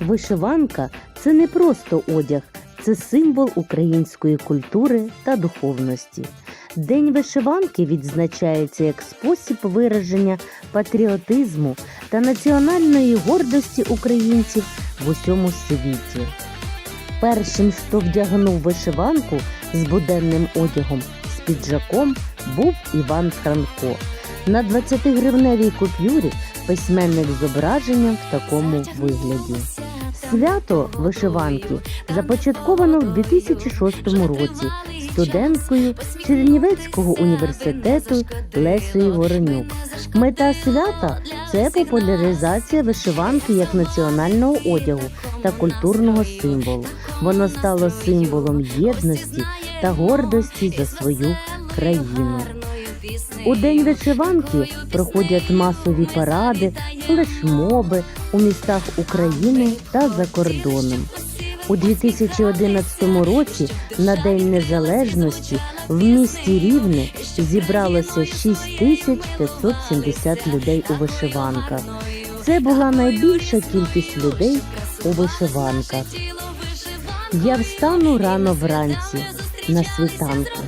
Вишиванка це не просто одяг, це символ української культури та духовності. День вишиванки відзначається як спосіб вираження патріотизму та національної гордості українців в усьому світі. Першим, хто вдягнув вишиванку з буденним одягом з піджаком, був Іван Франко. На 20-гривневій купюрі письменник з зображенням в такому вигляді. Свято вишиванки започатковано в 2006 році студенткою Чернівецького університету Лесею Воронюк. Мета свята це популяризація вишиванки як національного одягу та культурного символу. Воно стало символом єдності та гордості за свою країну. У день вишиванки проходять масові паради, флешмоби у містах України та за кордоном. У 2011 році на День Незалежності в місті Рівне зібралося 6570 людей у вишиванках. Це була найбільша кількість людей у вишиванках. Я встану рано вранці на світанку,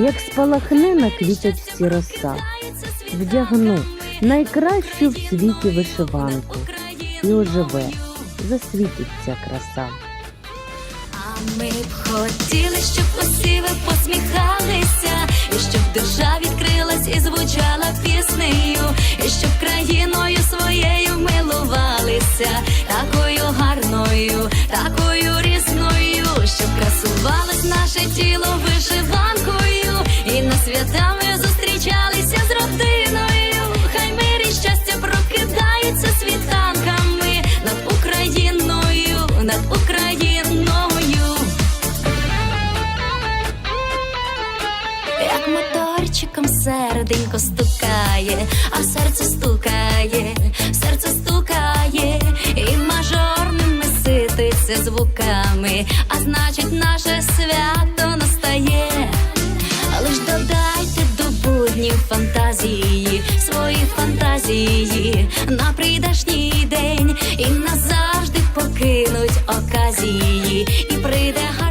як спалахне на квіточці роса, вдягну найкращу в світі вишиванку і оживе, засвітиться краса. А ми б хотіли, щоб усі ви посміхалися, і щоб душа відкрилась і звучала піснею, і щоб країною своєю милувалися, такою гарною, такою різною, щоб красувалось наше тіло як моторчиком серденько стукає, а серце стукає, серце стукає, і мажорними сититься звуками, а значить, наше свято настає, Але ж додайте до буднів фантазії, свої фантазії на прийдешній день і назавжди покинуть оказії, і прийде гарно.